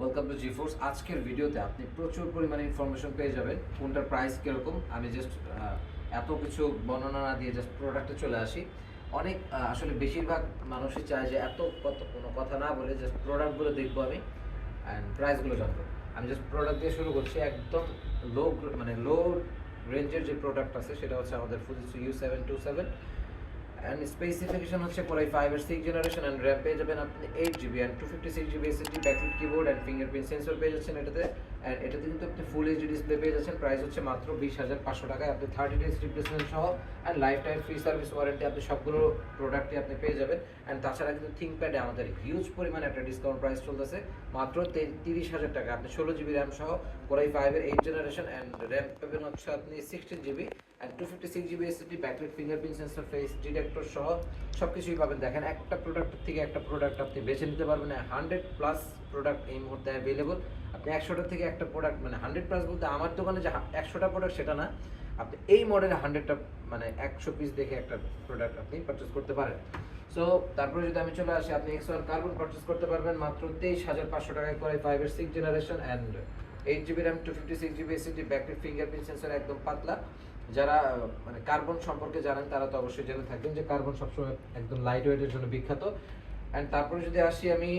Welcome to G force আজকের ভিডিওতে আপনি প্রচুর পরিমাণে ইনফরমেশন পেয়ে যাবেন। কোনটার প্রাইস কীরকম? আমি জাস্ট এত কিছু বর্ণনা না দিয়ে জাস্ট প্রোডাক্টে চলে আসি। অনেক আসলে বেশিরভাগ মানুষই চায় যে এত কত, কোনো কথা না বলে জাস্ট প্রোডাক্টগুলো দেখব আমি অ্যান্ড প্রাইসগুলো জানব। আমি জাস্ট প্রোডাক্ট দিয়ে শুরু করছি। একদম লো মানে লো রেঞ্জের যে প্রোডাক্ট আছে, সেটা হচ্ছে আমাদের Fujitsu U seven two seven and specification হচ্ছে কোরাই ফাইভ এর সিক্স জেনারেশন অ্যান্ড র্যাম পেয়ে যাবেন আপনি eight GB and two fifty six GB SSD backlit keyboard and fingerprint sensor পেয়ে যাচ্ছেন এটাতে। অ্যান্ড এটাতে কিন্তু আপনি ফুল এইচডি ডিসপ্লে পেয়ে যাচ্ছেন। প্রাইস হচ্ছে মাত্র বিশ হাজার পাঁচশো টাকায়। আপনি থার্টি ডেজ রিপ্লেসমেন্ট সহ and lifetime free service warranty আপনি সবগুলো প্রোডাক্টই আপনি পেয়ে যাবেন। অ্যান্ড তাছাড়া কিন্তু থিঙ্কপ্যাডে আমাদের হিউজ পরিমাণে একটা ডিসকাউন্ট প্রাইস চলতেছে। মাত্র তিরিশ হাজার টাকা। আপনি ষোলো জিবি র্যাম সহ কোরাই ফাইভের এইট জেনারেশন অ্যান্ড র্যাম পাবেন হচ্ছে আপনি sixteen GB and two fifty six GB SSD backlit fingerprint sensor face detector সহ সব কিছুই পাবেন। দেখেন, একটা প্রোডাক্ট থেকে একটা প্রোডাক্ট আপনি বেছে নিতে পারবেন। হান্ড্রেড প্লাস প্রোডাক্ট এই মুহূর্তে অ্যাভেলেবল আপনি একশোটা থেকে একটা প্রোডাক্ট মানে হান্ড্রেড প্লাস বলতে আমার দোকানে যে একশোটা প্রোডাক্ট সেটা না, আপনি এই মডেলে হান্ড্রেডটা মানে একশো পিস দেখে একটা প্রোডাক্ট আপনি পারচেস করতে পারেন। সো তারপরে যদি আমি চলে আসি, আপনি এক্স ওয়ান কার্বন পারচেস করতে পারবেন মাত্র তেইশ হাজার পাঁচশো টাকায় করে ফাইভের six generation and eight GB RAM two fifty six GB SSD battery fingerprint sensor একদম পাতলা। যারা মানে কার্বন সম্পর্কে জানেন, তারা তো অবশ্যই জেনে থাকবেন যে কার্বন সবসময় একদম লাইট ওয়েটের জন্য বিখ্যাত। অ্যান্ড তারপরে যদি আসি আমি,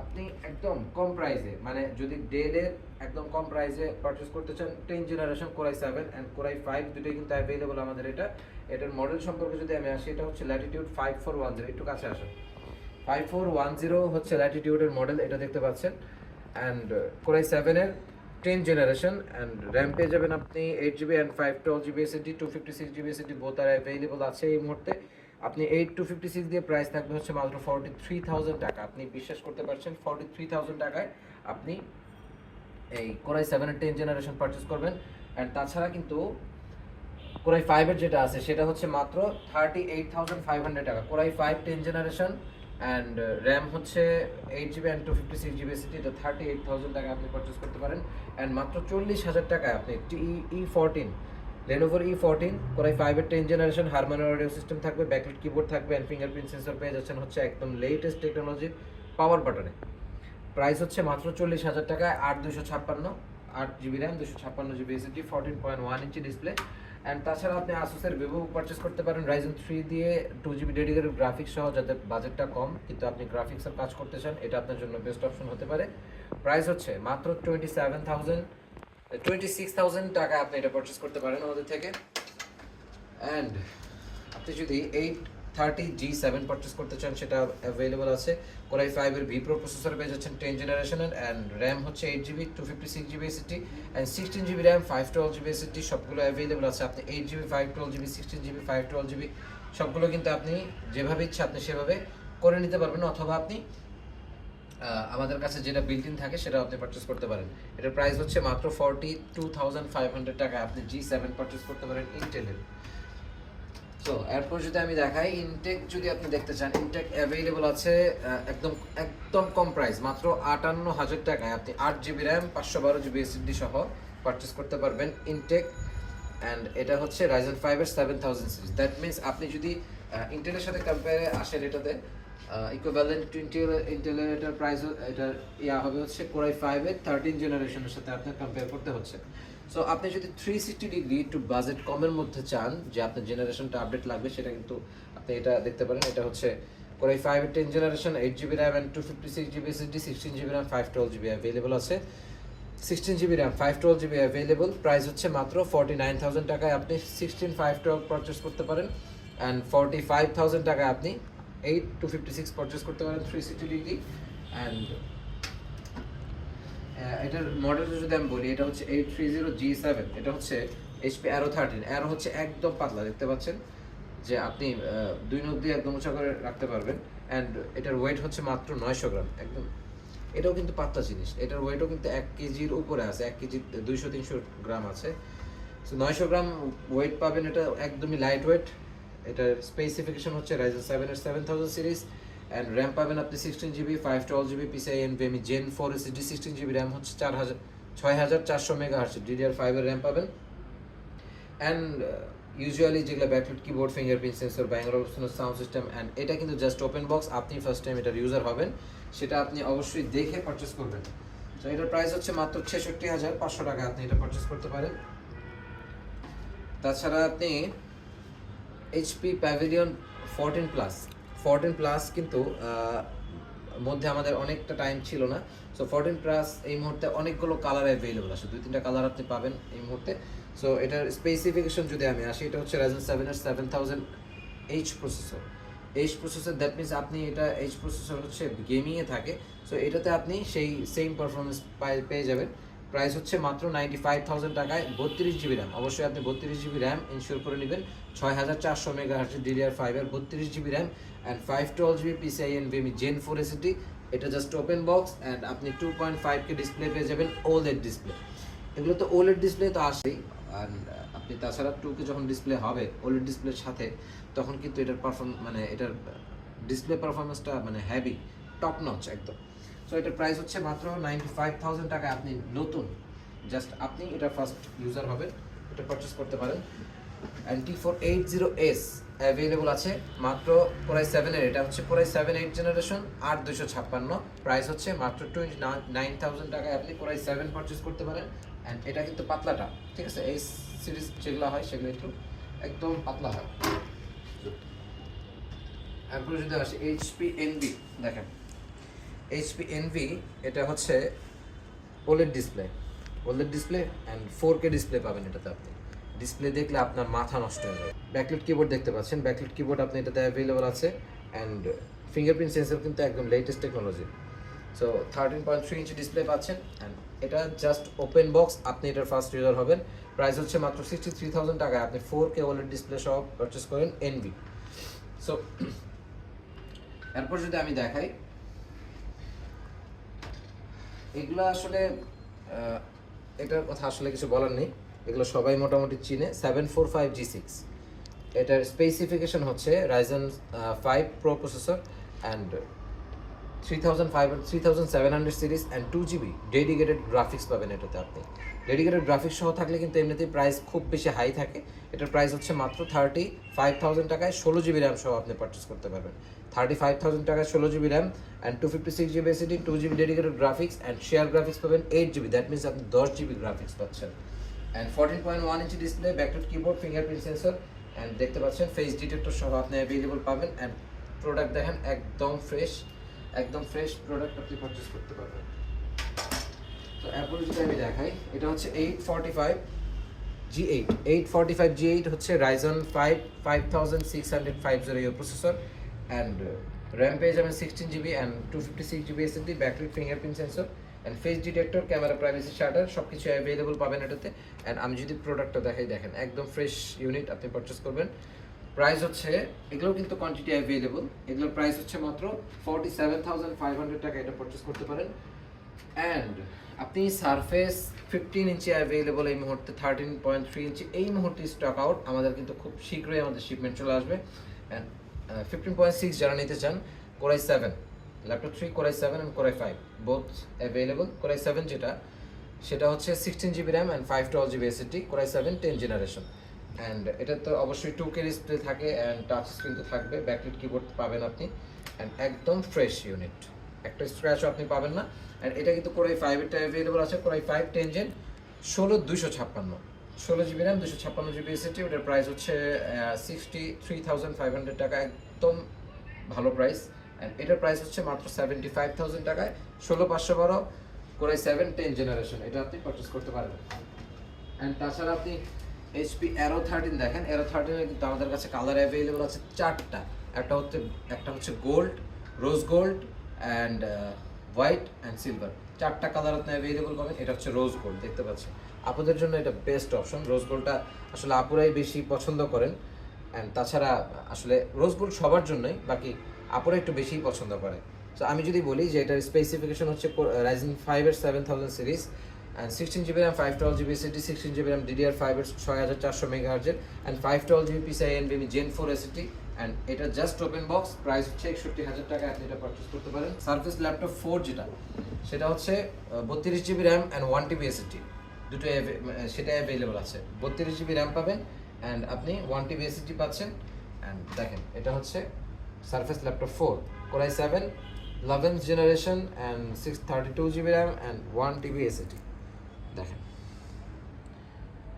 আপনি একদম কম প্রাইসে মানে যদি ডেলের একদম কম প্রাইসে পারচেস করতে চান ten generation core i seven and core i five দুটোই কিন্তু অ্যাভেলেবল আমাদের এটা। এটার মডেল সম্পর্কে যদি আমি আসি, এটা হচ্ছে Latitude five four one zero একটু কাছে আসেন। ফাইভ ফোর ওয়ান জিরো হচ্ছে ল্যাটিটিউডের মডেল এটা দেখতে পাচ্ছেন। অ্যান্ড কোরাই সেভেনের টেন জেনারেশন অ্যান্ড র্যাম পেয়ে যাবেন আপনি eight GB and five twelve GB SSD two fifty six GB SSD both R available আছে এই মুহূর্তে। আপনি এইট টু ফিফটি সিক্স দিয়ে প্রাইস থাকবে হচ্ছে মাত্র ফর্টি থ্রি থাউজেন্ড টাকা। আপনি বিশ্বাস করতে পারছেন ফর্টি থ্রি থাউজেন্ড টাকায় আপনি এই কোরাই সেভেনের টেন জেনারেশন পারচেস করবেন। অ্যান্ড তাছাড়া কিন্তু কোরাই ফাইভের যেটা আছে, সেটা হচ্ছে মাত্র thirty eight thousand five hundred টাকা core i five ten generation and RAM হচ্ছে eight GB and two fifty six GB city এটা থার্টি এইট থাউজেন্ড টাকা আপনি পারচেস করতে পারেন। অ্যান্ড মাত্র চল্লিশ হাজার টাকায় আপনি টি ই ফোরটিন লেনোভোর ই ফোরটিন কোরাই ফাইভের ten generation Harman audio system থাকবে ব্যাকলিট কিবোর্ড থাকবে অ্যান্ড ফিঙ্গারপ্রিন্ট সেন্সর পেয়ে যাচ্ছেন হচ্ছে একদম লেটেস্ট টেকনোলজি পাওয়ার বাটনে প্রাইস হচ্ছে মাত্র চল্লিশ হাজার টাকায় আট দুশো ছাপ্পান্ন, আট জিবি র্যাম দুশো ছাপ্পান্ন GB SSD fourteen point one inch display and তাছাড়া আপনি আসুসের ভিভো পারচেস করতে পারেন রাইজেন থ্রি দিয়ে টু জিবি ডেডিকেটেড গ্রাফিক্স সহ, যাতে বাজেটটা কম। কিন্তু আপনি গ্রাফিক্সের কাজ করতে চান, এটা আপনার জন্য বেস্ট অপশন হতে পারে। প্রাইস হচ্ছে মাত্র twenty seven thousand twenty six thousand টাকা আপনি এটা পারচেস করতে পারেন আমাদের থেকে। অ্যান্ড আপনি যদি eight thirty G seven purchase করতে চান, সেটা অ্যাভেলেবল আছে। কোরাই ফাইভের ভি প্রো প্রসেসর পেয়ে যাচ্ছেন টেন জেনারেশনের অ্যান্ড র্যাম হচ্ছে eight GB two fifty six GB SSD and sixteen GB RAM five twelve GB SSD সবগুলো অ্যাভেলেবল আছে। আপনি eight GB five twelve GB sixteen GB five twelve GB সবগুলো কিন্তু আপনি যেভাবে ইচ্ছা আপনি সেভাবে করে নিতে পারবেন, অথবা আপনি আমাদের কাছে যেটা বিল্ট ইন থাকে সেটা আপনি পারচেস করতে পারেন। এটার প্রাইস হচ্ছে মাত্র forty two thousand five hundred টাকা আপনি জি সেভেন পারচেস করতে পারেন ইন্টেলের তো এরপর যদি আমি দেখাই ইনটেক যদি আপনি দেখতে চান ইনটেক অ্যাভেলেবল আছে একদম একদম কম প্রাইস মাত্র আটান্ন হাজার টাকায়। আপনি আট জিবি র্যাম পাঁচশো বারো জিবি এসএসডি সহ পারচেস করতে পারবেন ইনটেক অ্যান্ড এটা হচ্ছে রাইজেন ফাইভের seven thousand series that means আপনি যদি ইন্টেলের সাথে কম্পেয়ারে আসেন এটাতে ইকুইভ্যালেন্ট টু ইন্টেল ইন্টেলের এটার প্রাইস এটার ইয়া হবে হচ্ছে কোরাই ফাইভের থার্টিন জেনারেশনের সাথে আপনার কম্পেয়ার করতে হচ্ছে। সো আপনি যদি থ্রি সিক্সটি ডিগ্রি একটু বাজেট কমের মধ্যে চান, যে আপনার জেনারেশনটা আপডেট লাগবে, সেটা কিন্তু আপনি এটা দেখতে পারেন। এটা হচ্ছে কোরাই ফাইভের ten generation eight GB RAM and two fifty six GB SSD sixteen GB RAM five twelve GB available আছে। Sixteen GB RAM five twelve GB available price হচ্ছে মাত্র ফর্টি নাইন থাউজেন্ড টাকায় আপনি সিক্সটিন ফাইভ টুয়েলভ পারচেস করতে পারেন। And forty five thousand টাকায় আপনি eight two fifty six purchase করতে পারেন থ্রি সিক্সটি ডিগ্রি অ্যান্ড এটার মডেলটা যদি আমি বলি, এটা হচ্ছে eight three zero G seven এটা হচ্ছে এইচপি অ্যারো থার্টিন অ্যারো হচ্ছে একদম পাতলা, দেখতে পাচ্ছেন? যে আপনি দুই নখ দিয়ে একদম উঁচা করে রাখতে পারবেন অ্যান্ড এটার ওয়েট হচ্ছে মাত্র নয়শো গ্রাম, একদম। এটাও কিন্তু পাতলা জিনিস, এটার ওয়েটও কিন্তু এক কেজির উপরে আছে, এক কেজি দুইশো তিনশো গ্রাম আছে। সো নয়শো গ্রাম ওয়েট পাবেন, এটা একদমই লাইট ওয়েট এটার স্পেসিফিকেশন হচ্ছে রাইজেন সেভেনের seven thousand series and RAM পাবেন আপনি sixteen GB five twelve GB PCI NVMe gen four SSD sixteen GB RAM হচ্ছে চার হাজার, ছয় হাজার চারশো মেগা হার্স ডিডিআর ফাইভের র্যাম পাবেন। অ্যান্ড ইউজুয়ালি যেগুলো ব্যাকলিট কিবোর্ড ফিঙ্গারপ্রিন্ট সেন্সর ব্যাঙ্গালোর সাউন্ড সিস্টেম অ্যান্ড এটা কিন্তু জাস্ট ওপেন বক্স আপনি ফার্স্ট টাইম এটার ইউজার হবেন। সেটা আপনি অবশ্যই দেখে পারচেস করবেন। তো এটার প্রাইস হচ্ছে মাত্র ছেষট্টি হাজার পাঁচশো টাকা, আপনি এটা পারচেস করতে পারেন। তাছাড়া আপনি HP Pavilion fourteen plus fourteen plus কিন্তু মধ্যে আমাদের অনেকটা টাইম ছিল না। সো ফোরটিন প্লাস এই মুহূর্তে অনেকগুলো কালার অ্যাভেলেবল আছে। দুই, তিনটা কালার আপনি পাবেন এই মুহূর্তে। সো এটার স্পেসিফিকেশন যদি আমি আসি, এটা হচ্ছে রাইজেন সেভেনের seven thousand H processor H processor that means আপনি এটা এইচ প্রসেসর হচ্ছে গেমিংয়ে থাকে। সো এটাতে আপনি সেই সেম পারফরমেন্স পেয়ে যাবেন। প্রাইস হচ্ছে মাত্র নাইনটি ফাইভ থাউজেন্ড টাকায় বত্রিশ জিবি র্যাম অবশ্যই আপনি বত্রিশ জিবি র্যাম ইনশিওর করে নেবেন। ছয় হাজার চারশো মেগা হার্টের ডিডিআর ফাইভের বত্রিশ GB RAM and five twelve GB PCI NVMe gen four SSD এটা জাস্ট ওপেন বক্স অ্যান্ড আপনি two point five K display পেয়ে যাবেন ওলেড ডিসপ্লে এগুলো তো ওলেড ডিসপ্লে তো আসেই। অ্যান্ড আপনি তাছাড়া টু কে যখন ডিসপ্লে হবে ওলেড ডিসপ্লের সাথে, তখন কিন্তু এটার পারফর্ম মানে এটার ডিসপ্লে পারফরমেন্সটা মানে হ্যাভি টপ নচ একদম। সো এটার প্রাইস হচ্ছে মাত্র নাইনটি ফাইভ থাউজেন্ড টাকা আপনি নতুন। জাস্ট আপনি এটা ফার্স্ট ইউজার হবেন, এটা পারচেস করতে পারেন। And T four eight zero S available আছে মাত্র কোরাই সেভেনের এটা হচ্ছে কোরাই সেভেন এইট জেনারেশন আট দুশো ছাপ্পান্ন। প্রাইস হচ্ছে মাত্র টোয়েন্টি নাইন থাউজেন্ড টাকায় আপনি কোরাই সেভেন পারচেস করতে পারেন। অ্যান্ড এটা কিন্তু পাতলাটা, ঠিক আছে? এই সিরিজ যেগুলো হয়, সেগুলো একটু একদম পাতলা হয়। এরপরে যদি আসে এইচপি এনভি দেখেন। এইচপি এনভি এটা হচ্ছে OLED display OLED display and four K display পাবেন এটাতে আপনি। ডিসপ্লে দেখলে আপনার মাথা নষ্ট হয়ে যাবে। ব্যাকলিট কিবোর্ড দেখতে পাচ্ছেন। ব্যাকলিট কিবোর্ড আপনি এটাতে অ্যাভেলেবল আছে। অ্যান্ড ফিঙ্গারপ্রিন্ট সেন্সর কিন্তু একদম latest technology so thirteen point three inch display পাচ্ছেন। অ্যান্ড এটা জাস্ট ওপেন বক্স আপনি এটার ফার্স্ট ইউজার হবেন। প্রাইস হচ্ছে মাত্র সিক্সটি থ্রি থাউজেন্ড টাকায়। আপনি ফোর কে ওলেড ডিসপ্লে সহ পারচেস করেন এনভি সো এরপর যদি আমি দেখাই, এগুলো আসলে এটার কথা আসলে কিছু বলার নেই। এগুলো সবাই মোটামুটি চিনে seven four five G six এটার স্পেসিফিকেশন হচ্ছে Ryzen five pro processor and three thousand five three thousand seven hundred series and two GB dedicated graphics পাবেন এটাতে আপনি। ডেডিকেটেড গ্রাফিক্স সহ থাকলে কিন্তু এমনিতেই প্রাইস খুব বেশি হাই থাকে। এটার প্রাইস হচ্ছে মাত্র থার্টি ফাইভ থাউজেন্ড টাকায় ষোলো জিবি র্যাম সহ আপনি পারচেস করতে পারবেন। থার্টি ফাইভ থাউজেন্ড টাকায় ষোলো GB RAM and two fifty six GB SSD two GB dedicated graphics and share graphics পাবেন এইট জিবি দ্যাট মিনস আপনি দশ জিবি গ্রাফিক্স পাচ্ছেন। And fourteen point one inch display backlit keyboard fingerprint sensor and দেখতে পাচ্ছেন face detector সহ আপনি available পাবেন and product দেখেন একদম ফ্রেশ একদম ফ্রেশ প্রোডাক্ট আপনি পারচেস করতে পারবেন। তো অ্যাপল যদি আমি দেখাই, এটা হচ্ছে eight forty five G eight eight forty five G eight হচ্ছে Ryzen five five thousand six hundred five zero U processor and RAM পেয়ে যাবেন sixteen GB and two fifty six GB SSD battery fingerprint sensor and face detector camera privacy shutter সব কিছু available পাবেন এটাতে। And আমি যদি প্রোডাক্টটা দেখাই, দেখেন, একদম ফ্রেশ ইউনিট আপনি পারচেস করবেন। প্রাইস হচ্ছে, এগুলোও কিন্তু কোয়ান্টিটি অ্যাভেলেবল এগুলোর প্রাইস হচ্ছে মাত্র forty seven thousand five hundred টাকা এটা পারচেস করতে পারেন। অ্যান্ড আপনি সারফেস ফিফটিন ইঞ্চি অ্যাভেলেবল এই মুহূর্তে থার্টিন পয়েন্ট থ্রি ইঞ্চি, এই মুহূর্তে স্টক আউট আমাদের কিন্তু খুব শীঘ্রই আমাদের শিপমেন্ট চলে আসবে। অ্যান্ড ফিফটিন পয়েন্ট সিক্স যারা নিতে চান Core i seven laptop three Core i seven and Core i five both available Core i seven যেটা, সেটা হচ্ছে sixteen GB RAM and five twelve GB SSD Core i seven ten generation and এটা তো অবশ্যই two K display থাকে and touch screen তো থাকবে backlit keyboard পাবেন আপনি। অ্যান্ড একদম ফ্রেশ ইউনিট একটা স্ক্র্যাচও আপনি পাবেন না। অ্যান্ড এটা কিন্তু কোরাই ফাইভেরটা অ্যাভেলেবল আছে। Core i five ten gen ষোলো দুইশো ছাপ্পান্ন। ষোলো জিবি র্যাম দুশো ছাপ্পান্ন জিবি এসএসডি ওটার প্রাইস হচ্ছে sixty three thousand five hundred টাকা। একদম ভালো প্রাইস এটার প্রাইস হচ্ছে মাত্র সেভেন্টি ফাইভ থাউজেন্ড টাকায়। ষোলো পাঁচশো বারো, কোরাই সেভেন টেন জেনারেশন এটা আপনি পারচেস করতে পারবেন। অ্যান্ড তাছাড়া আপনি এইচপি অ্যারো থার্টিন দেখেন। অ্যারো থার্টিনের কিন্তু আমাদের কাছে কালার অ্যাভেলেবল আছে চারটা। একটা হচ্ছে একটা হচ্ছে gold rose gold and white and silver চারটা কালার আপনি অ্যাভেলেবল পাবেন। এটা হচ্ছে রোজ গোল্ড দেখতে পাচ্ছেন। আপনাদের জন্য এটা বেস্ট অপশন রোজ গোল্ডটা আসলে আপুরাই বেশি পছন্দ করেন। অ্যান্ড তাছাড়া আসলে রোজ গোল্ড সবার জন্যই। বাকি আপুরা একটু বেশিই পছন্দ করে। তো আমি যদি বলি যে এটার স্পেসিফিকেশন হচ্ছে রাইজিং ফাইভের seven thousand series and sixteen GB RAM five twelve GB SSD sixteen GB RAM DDR ফাইভের ছয় হাজার চারশো mega হার্জের and five twelve GB PCI NVMe gen four SSD and এটা জাস্ট ওপেন বক্স প্রাইস হচ্ছে একষট্টি হাজার টাকা, আপনি এটা পারচেস করতে পারেন। সার্ভিস ল্যাপটপ ফোর যেটা, সেটা হচ্ছে বত্রিশ GB RAM and one TB SSD দুটো avail- মানে সেটা অ্যাভেলেবল আছে। বত্রিশ জিবি র্যাম পাবেন অ্যান্ড আপনি ওয়ান টিবি এসিটি পাচ্ছেন। অ্যান্ড দেখেন, এটা হচ্ছে Surface laptop four Core i seven eleventh generation and six thirty two GB RAM and one TB SSD দেখেন।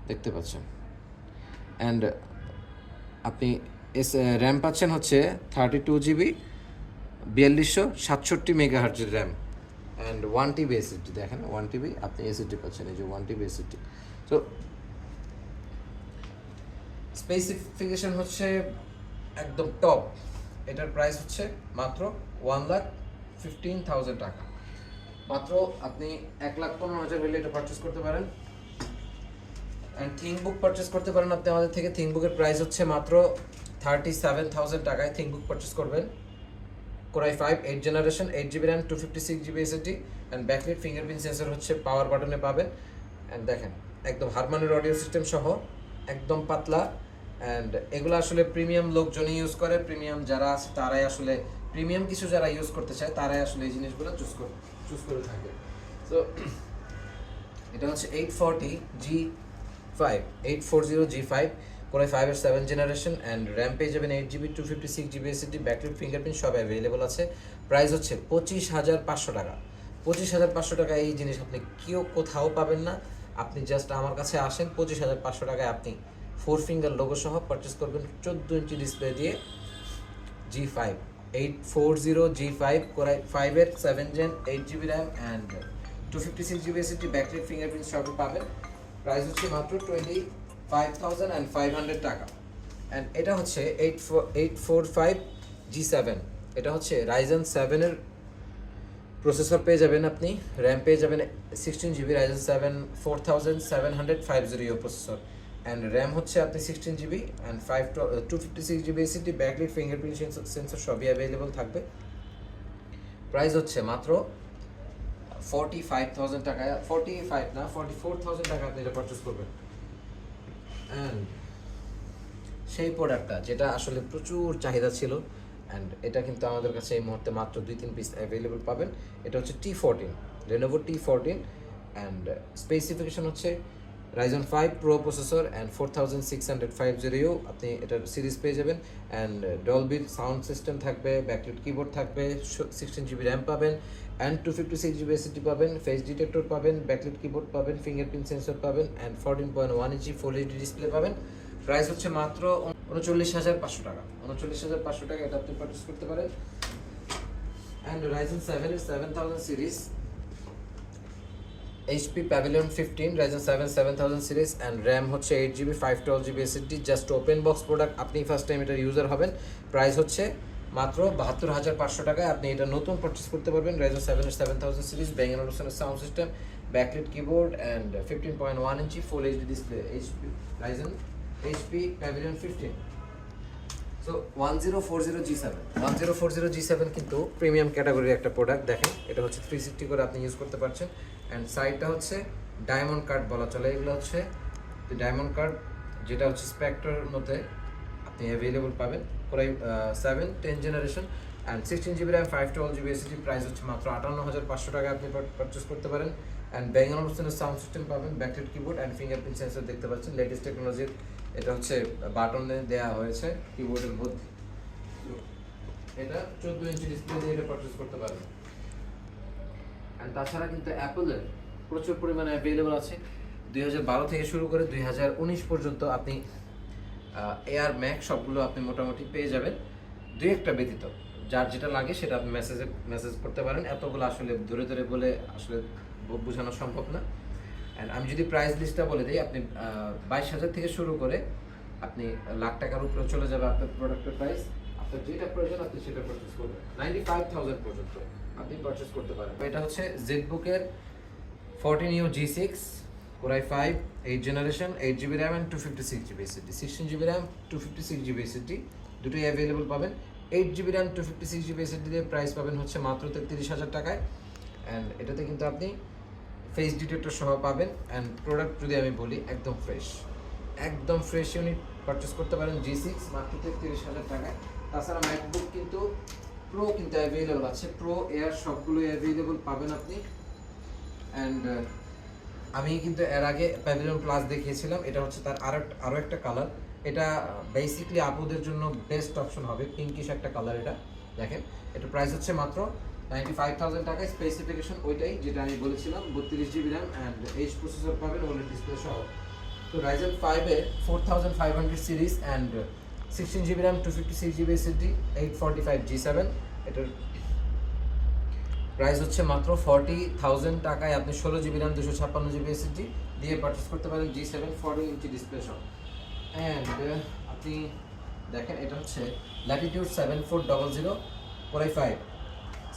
দেখতে পাচ্ছেন। অ্যান্ড আপনি এস র্যাম পাচ্ছেন হচ্ছে থার্টি টু জিবি বিয়াল্লিশশো সাতষট্টি মেগা হার্জের RAM and one TB SSD দেখেন ওয়ান টিবি আপনি এসএসডি পাচ্ছেন, এই যে ওয়ান টিবি এসএসডি তো স্পেসিফিকেশন হচ্ছে একদম টপ এটার প্রাইস হচ্ছে মাত্র ওয়ান লাখ ফিফটিন থাউজেন্ড টাকা। মাত্র আপনি এক লাখ পনেরো হাজার হলে এটা পারচেস করতে পারেন। অ্যান্ড থিং বুক পারচেস করতে পারেন আপনি আমাদের থেকে। থিং বুকের প্রাইস হচ্ছে মাত্র থার্টি সেভেন থাউজেন্ড টাকায় থিং বুক পারচেস করবেন Core i five eight generation eight GB RAM two fifty six GB SSD and backlit fingerprint sensor হচ্ছে পাওয়ার বাটনে পাবেন। অ্যান্ড দেখেন, একদম হারমানের অডিও সিস্টেম সহ, একদম পাতলা। অ্যান্ড এগুলো আসলে প্রিমিয়াম লোকজনই ইউজ করে প্রিমিয়াম যারা আছে তারাই আসলে প্রিমিয়াম কিছু যারা ইউজ করতে চায় তারাই আসলে এই জিনিসগুলো চুজ করে চুজ করে থাকে। তো এটা হচ্ছে eight forty G five eight four zero G five করে ফাইভের সেভেন জেনারেশন অ্যান্ড র্যাম পেয়ে যাবেন eight GB two fifty six GB SSD backlit fingerprint সব অ্যাভেলেবল আছে। প্রাইস হচ্ছে পঁচিশ হাজার পাঁচশো টাকা। পঁচিশ হাজার পাঁচশো টাকা এই জিনিস আপনি কেউ কোথাও পাবেন না। আপনি জাস্ট আমার কাছে আসেন, পঁচিশ হাজার পাঁচশো টাকায় আপনি ফোর ফিঙ্গার লোগো সহ পারচেস করবেন চোদ্দ ইঞ্চি ডিসপ্লে দিয়ে G five eight four zero G five Core i ফাইভের seven gen eight GB RAM and two fifty six GB SSD battery fingerprint সবই পাবেন। প্রাইস হচ্ছে মাত্র twenty five thousand and five hundred টাকা। And এটা হচ্ছে eight four eight four five G seven এটা হচ্ছে রাইজেন সেভেনের প্রসেসর পেয়ে যাবেন আপনি। র্যাম পেয়ে যাবেন sixteen GB Ryzen seven four thousand seven hundred five zero processor and RAM হচ্ছে আপনি sixteen GB and five two fifty six GB SSD backlit fingerprint sensor সবই অ্যাভেলেবল থাকবে। প্রাইস হচ্ছে মাত্র ফর্টি ফাইভ থাউজেন্ড টাকা forty five না forty four thousand টাকা আপনি এটা পারচেস করবেন। অ্যান্ড সেই প্রোডাক্টটা যেটা আসলে প্রচুর চাহিদা ছিল অ্যান্ড এটা কিন্তু আমাদের কাছে এই মুহূর্তে মাত্র দুই, তিন পিস অ্যাভেলেবল পাবেন। এটা হচ্ছে T fourteen Lenovo T fourteen and specification হচ্ছে Ryzen five pro processor and four thousand six hundred five zero আপনি এটার সিরিজ পেয়ে যাবেন। অ্যান্ড ডলবির সাউন্ড সিস্টেম থাকবে ব্যাকলিট কিবোর্ড থাকবে সিক্সটিন জিবি র্যাম পাবেন and two fifty six GB SSD পাবেন ফেস ডিটেক্টর পাবেন ব্যাকলিট কিবোর্ড পাবেন ফিঙ্গারপ্রিন্ট সেন্সর পাবেন and fourteen point one inch full HD display পাবেন। প্রাইস হচ্ছে মাত্র উনচল্লিশ হাজার পাঁচশো টাকা। উনচল্লিশ হাজার পাঁচশো টাকা এটা আপনি পারচেস করতে পারেন। অ্যান্ড রাইজেন সেভেনের seven thousand series HP Pavilion fifteen Ryzen seven seven thousand series and RAM হচ্ছে eight GB five twelve GB SSD just open box product আপনি ফার্স্ট টাইম এটার ইউজার হবেন। প্রাইস হচ্ছে মাত্র বাহাত্তর হাজার পাঁচশো টাকায়। আপনি এটা নতুন পারচেস করতে পারবেন রাইজেন সেভেনের সেভেন থাউজেন্ড সিরিজ ব্যাঙ্গান ওলসনের sound system backlit keyboard and fifteen point one inch full HD display HP Ryzen HP Pavilion fifteen so one zero four zero G seven one zero four zero G seven কিন্তু premium ক্যাটাগরির একটা product দেখেন। এটা হচ্ছে three sixty করে আপনি use করতে পারছেন। অ্যান্ড সাইডটা হচ্ছে ডায়মন্ড কার্ড বলা চলে। এগুলো হচ্ছে ডায়মন্ড কার্ড যেটা হচ্ছে স্পেক্টরের মধ্যে আপনি অ্যাভেলেবল পাবেন। প্রায় seven ten generation and sixteen GB RAM five twelve GB SSD price হচ্ছে মাত্র আটান্ন হাজার পাঁচশো টাকা আপনি পারচেস করতে পারেন। অ্যান্ড ব্যাঙ্গালোর সাউন্ড সিস্টেম পাবেন। Backlit keyboard and fingerprint sensor দেখতে পাচ্ছেন। লেটেস্ট টেকনোলজির এটা হচ্ছে বাটনে দেওয়া হয়েছে কিবোর্ডের মধ্যে এটা চোদ্দ ইঞ্চি ডিসপ্লে দিয়ে এটা পারচেস করতে পারবেন অ্যান্ড তাছাড়া কিন্তু অ্যাপলের প্রচুর পরিমাণে অ্যাভেলেবল আছে। দুই হাজার বারো থেকে শুরু করে দুই হাজার উনিশ পর্যন্ত আপনি এয়ার ম্যাক সবগুলো আপনি মোটামুটি পেয়ে যাবেন। দুই একটা ব্যতীত, যার যেটা লাগে সেটা আপনি মেসেজে মেসেজ করতে পারেন। এতগুলো আসলে ধরে ধরে বলে আসলে বোঝানো সম্ভব না। অ্যান্ড আমি যদি প্রাইস লিস্টটা বলে দিই, আপনি বাইশ হাজার থেকে শুরু করে আপনি লাখ টাকার উপরে চলে যাবে আপনার প্রোডাক্টের প্রাইস আপনার যেটা প্রয়োজন, আপনি সেটা পারচেস করবেন। নাইনটি ফাইভ থাউজেন্ড পর্যন্ত আপনি পারচেস করতে পারেন। এটা হচ্ছে জেড বুকের fourteen U G six core i five eight generation eight GB RAM and two fifty six GB SSD sixteen GB RAM two fifty six GB SSD দুটোই available পাবেন। Eight GB RAM two fifty six GB SSD দিয়ে price পাবেন হচ্ছে মাত্র তেত্রিশ হাজার টাকায়। And এটাতে কিন্তু আপনি ফেস ডিটেক্টর সহ পাবেন অ্যান্ড প্রোডাক্ট যদি আমি বলি, একদম ফ্রেশ একদম ফ্রেশ ইউনিট পারচেস করতে পারেন জি সিক্স মাত্র তেত্রিশ হাজার টাকায়। তাছাড়া ম্যাকবুক কিন্তু প্রো কিন্তু অ্যাভেলেবল আছে। প্রো এয়ার সবগুলো অ্যাভেলেবল পাবেন আপনি। অ্যান্ড আমি কিন্তু এর আগে প্যাভিলিয়ন প্লাস দেখিয়েছিলাম। এটা হচ্ছে তার আরও আরও একটা কালার এটা বেসিকলি আপুদের জন্য বেস্ট অপশন হবে। পিঙ্কিশ একটা কালার এটা। দেখেন, এটা প্রাইস হচ্ছে মাত্র নাইনটি ফাইভ থাউজেন্ড টাকা স্পেসিফিকেশন ওইটাই যেটা আমি বলেছিলাম, বত্রিশ GB RAM and H processor পাবেন ওলেড ডিসপ্লে সহ। তো রাইজেন ফাইভের four thousand five hundred series and sixteen GB RAM two fifty six GB SSD eight forty five G seven এটার প্রাইস হচ্ছে মাত্র ফর্টি থাউজেন্ড টাকায় আপনি ষোলো জিবি র্যাম দুশো ছাপ্পান্ন জিবি এসএসডি দিয়ে পারচেস করতে পারেন G seven forty inch display সহ। অ্যান্ড আপনি দেখেন, এটা হচ্ছে Latitude seven four double zero core i five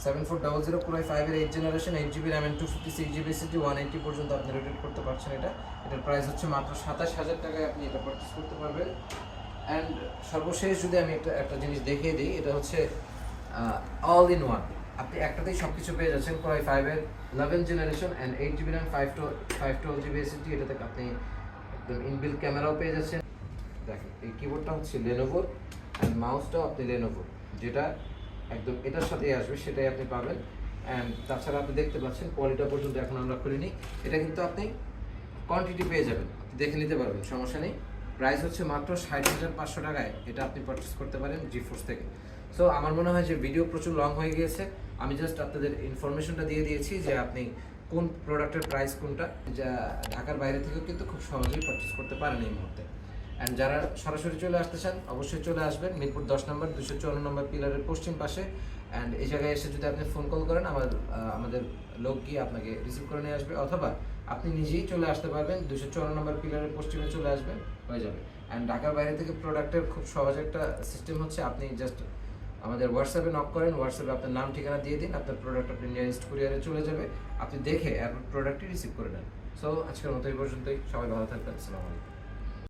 seven four double zero core i ফাইভের eight generation eight GB RAM two fifty six GB SSD one eighty পর্যন্ত আপনি rotate করতে পারছেন এটা। এটার প্রাইস হচ্ছে মাত্র সাতাশ হাজার টাকায় আপনি এটা পারচেস করতে পারবেন। অ্যান্ড সর্বশেষ যদি আমি একটা একটা জিনিস দেখিয়ে দিই, এটা হচ্ছে অল ইন ওয়ান আপনি একটাতেই সব কিছু পেয়ে যাচ্ছেন কোরাই ফাইভের eleven generation and eight GB RAM five two five twelve GB SSD এটাতে আপনি একদম ইনবিল ক্যামেরাও পেয়ে যাচ্ছেন। দেখেন, এই কিবোর্ডটা হচ্ছে লেনোভোর অ্যান্ড মাউসটাও আপনি লেনোভোর যেটা একদম এটার সাথেই আসবে, সেটাই আপনি পাবেন। অ্যান্ড তাছাড়া আপনি দেখতে পাচ্ছেন কোয়ালিটা পর্যন্ত এখন আমরা খুলিনি এটা কিন্তু আপনি কোয়ান্টিটি পেয়ে যাবেন দেখে নিতে পারবেন, সমস্যা নেই। প্রাইস হচ্ছে মাত্র ষাট হাজার পাঁচশো টাকায়, এটা আপনি পারচেস করতে পারেন জি ফোর্স থেকে। সো আমার মনে হয় যে ভিডিও প্রচুর লং হয়ে গিয়েছে। আমি জাস্ট আপনাদের ইনফরমেশনটা দিয়ে দিয়েছি যে আপনি কোন প্রোডাক্টের প্রাইস কোনটা, যা ঢাকার বাইরে থেকেও কিন্তু খুব সহজেই পারচেস করতে পারেন এই মুহূর্তে। অ্যান্ড যারা সরাসরি চলে আসতে চান, অবশ্যই চলে আসবেন। মিরপুর দশ নম্বর দুশো চুয়ান্ন নম্বর পিলারের পশ্চিম পাশে। অ্যান্ড এই জায়গায় এসে যদি আপনি ফোন কল করেন, আমার আমাদের লোক গিয়ে আপনাকে রিসিভ করে নিয়ে আসবে। অথবা আপনি নিজেই চলে আসতে পারবেন দুশো চুয়ান্ন নম্বর পিলারের পশ্চিমে চলে আসবেন হয়ে যাবে। অ্যান্ড ঢাকার বাইরে থেকে প্রোডাক্টের খুব সহজ একটা সিস্টেম হচ্ছে, আপনি জাস্ট আমাদের হোয়াটসঅ্যাপে নক করেন হোয়াটসঅ্যাপে আপনার নাম, ঠিকানা দিয়ে দিন, আপনার প্রোডাক্ট আপনি নিয়ারেস্ট কুরিয়ারে চলে যাবে। আপনি দেখে আপনার প্রোডাক্টটি রিসিভ করে নেন। সো আজকের মতো এই পর্যন্তই। সবাই ভালো থাকবেন। আসসালামু আলাইকুম।